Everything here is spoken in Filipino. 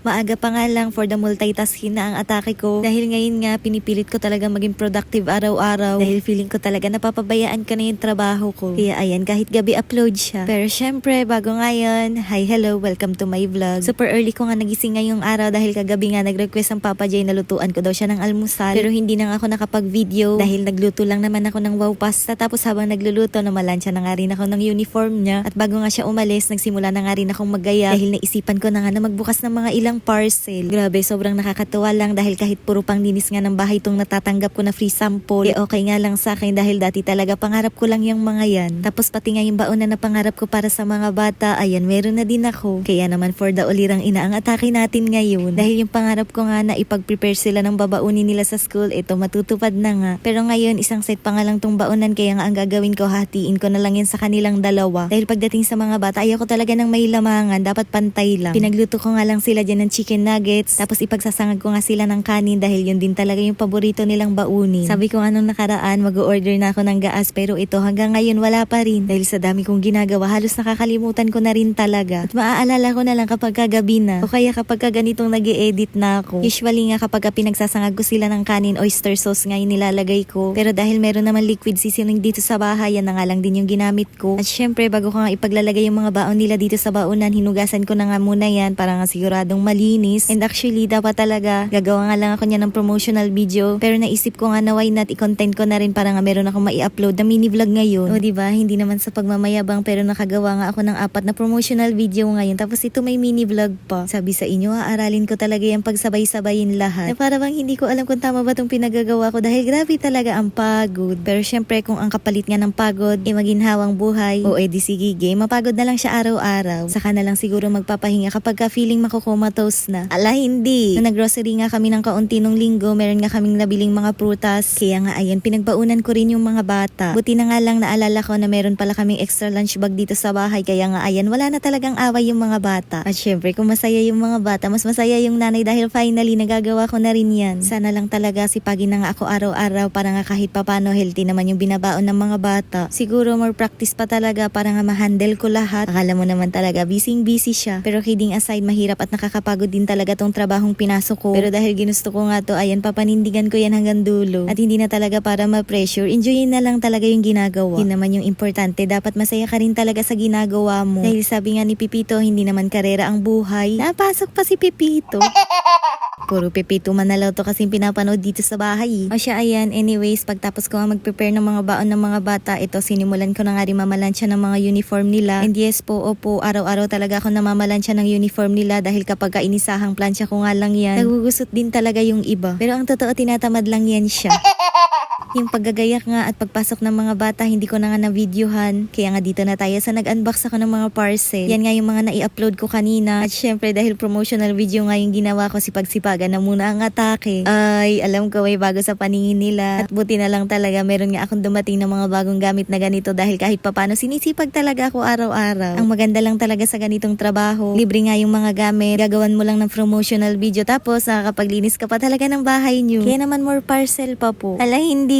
Maaga pa nga lang for the multitasking na ang atake ko. Dahil ngayon nga, pinipilit ko talaga maging productive araw-araw. Dahil feeling ko talaga napapabayaan ko na yung trabaho ko. Kaya ayan, kahit gabi upload siya. Pero syempre, bago ngayon, hi, hello, welcome to my vlog. Super early ko nga nagising ngayong araw dahil kagabi nga nag-request ang Papa Jay na lutuan ko daw siya ng almusal. Pero hindi na nga ako nakapag-video dahil nagluto lang naman ako ng wow pasta. Tapos habang nagluluto, namalansya na nga rin ako ng uniform niya. At bago nga siya umalis, nagsimula na nga rin akong magaya dahil naisipan ko na nga na magbukas ng mga ilang parcel. Grabe, sobrang nakakatuwa lang dahil kahit puro pang linis nga ng bahay itong natatanggap ko na free sample, eh okay nga lang sa akin dahil dati talaga pangarap ko lang yung mga yan. Tapos pati nga yung baon na napangarap ko para sa mga bata, ayan, meron na din ako. Kaya naman for the ulirang ina ang atake natin ngayon. Dahil yung pangarap ko nga na ipag-prepare sila ng babaunin nila sa school, ito matutupad na nga. Pero ngayon, isang set pa nga lang tong baonan kaya nga ang gagawin ko, hatiin ko na lang yan sa kanilang dalawa. Dahil pagdating sa mga bata, ayoko talaga ng may lamangan, dapat pantay lang. Pinagluto ko nga lang sila dyan ng chicken nuggets, tapos ipagsasangag ko nga sila ng kanin dahil yun din talaga yung paborito nilang baunin. Sabi ko nga nung nakaraan, mag-order na ako ng gaas pero ito hanggang ngayon wala pa rin. Dahil sa dami kong ginagawa, halos nakakalimutan ko na rin talaga. At maaalala ko na lang kapag kagabi na, o kaya kapag ka ganitong nag edit na ako. Usually nga kapag ka pinagsasangag ko sila ng kanin, oyster sauce nga yung nilalagay ko. Pero dahil meron naman liquid seasoning dito sa bahay, yan na nga lang din yung ginamit ko. At syempre, bago ko nga ipaglalagay yung mga baon nila dito sa baonan, hinugasan ko na nga muna yan para nga siguradong malinis. And actually, dapat talaga, gagawa nga lang ako niya ng promotional video. Pero naisip ko nga na why not i-content ko na rin para nga meron akong mai-upload na mini vlog ngayon. O ba hindi naman sa pagmamayabang pero nakagawa nga ako ng apat na promotional video ngayon. Tapos ito may mini vlog pa. Sabi sa inyo, aaralin ko talaga yung pagsabay-sabayin lahat. Na para bang hindi ko alam kung tama ba itong pinagagawa ko dahil grabe talaga ang pagod. Pero syempre kung ang kapalit nga ng pagod, eh maginhawang buhay, o edi sige game, mapagod na lang siya araw-araw. Saka na lang siguro magpapahinga kapag ka feeling makukumatos na. Ala hindi. Nung nag-grocery nga kami ng kaunti nung linggo, meron nga kaming nabiling mga prutas. Kaya nga ayan, pinagbaunan ko rin yung mga bata. Buti na nga lang naalala ko na meron pala kaming extra lunch bag dito sa bahay. Kaya nga ayan, wala na talagang away yung mga bata. At syempre, kung masaya yung mga bata, mas masaya yung nanay dahil finally nagagawa ko na rin yan. Sana lang talaga sipagin na nga ako araw-araw para nga kahit papano healthy naman yung binabaon ng mga bata. Siguro more practice pa talaga para nga ma-handle ko lahat. Akala mo naman talaga busy busy siya. Pero kidding aside, mahirap at nakakapagod din talaga tong trabahong pinasok ko. Pero dahil ginusto ko nga to, ayan, papanindigan ko yan hanggang dulo. At hindi na talaga para ma-pressure, enjoyin na lang talaga yung ginagawa. Yun naman yung importante, dapat masaya ka rin talaga sa ginagawa mo. Dahil sabi nga ni Pipito, hindi naman karera ang buhay. Napasok pa si Pipito. Puro pipito manalaw to kasi pinapanood dito sa bahay. O siya ayan, anyways, pagtapos ko mag-prepare ng mga baon ng mga bata, ito sinimulan ko na nga rin mamalansya ng mga uniform nila. And yes po, opo, araw-araw talaga ako namamalansya ng uniform nila dahil kapag ka inisahang plansya ko nga lang yan, nagugusot din talaga yung iba. Pero ang totoo, tinatamad lang yan siya. Yung paggagayak nga at pagpasok ng mga bata, hindi ko na nga na-videohan. Kaya nga dito na tayo sa nag-unbox ako ng mga parcel. Yan nga yung mga nai-upload ko kanina. At syempre dahil promotional video nga yung ginawa ko, sipag-sipagan na muna ang atake. Ay, alam ko may bago sa paningin nila. At buti na lang talaga, meron nga akong dumating ng mga bagong gamit na ganito dahil kahit papano sinisipag talaga ako araw-araw. Ang maganda lang talaga sa ganitong trabaho, libre nga yung mga gamit, gagawan mo lang ng promotional video tapos nakakapaglinis ka pa talaga ng bahay nyo. Kaya naman more parcel pa po. Ala, hindi.